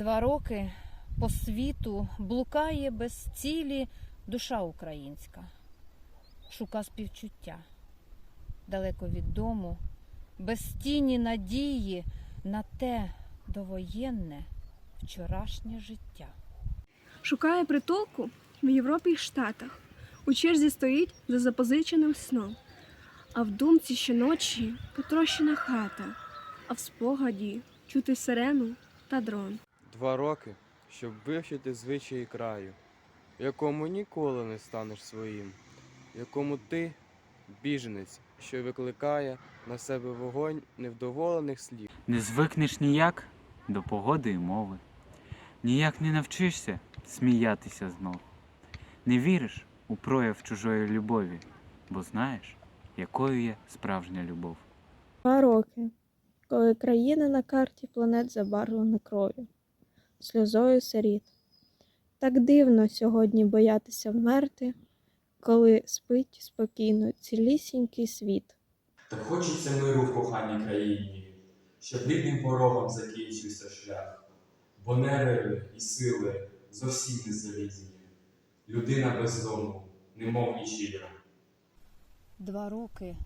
Два роки по світу блукає без цілі душа українська, шука співчуття, далеко від дому, без тіні надії на те довоєнне вчорашнє життя. Шукає притулку в Європі й Штатах. У черзі стоїть за запозиченим сном. А в думці щоночі потрощена хата, а в спогаді чути сирену та дрон. Два роки, щоб вивчити звичаї краю, в якому ніколи не станеш своїм, якому ти біженець, що викликає на себе вогонь невдоволених слів. Не звикнеш ніяк до погоди і мови, ніяк не навчишся сміятися знов. Не віриш у прояв чужої любові, бо знаєш, якою є справжня любов. Два роки, коли країна на карті планет забарвлена кров'ю, сльозою сиріт. Так дивно сьогодні боятися вмерти, коли спить спокійно цілісінький світ. Так хочеться миру в коханій країні, щоб рідним порогом закінчився шлях, бо нерви і сили зовсім не залізні. Людина без дому, немов нічия. Два роки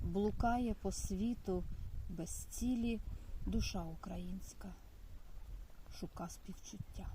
блукає по світу без цілі душа українська, шука співчуття.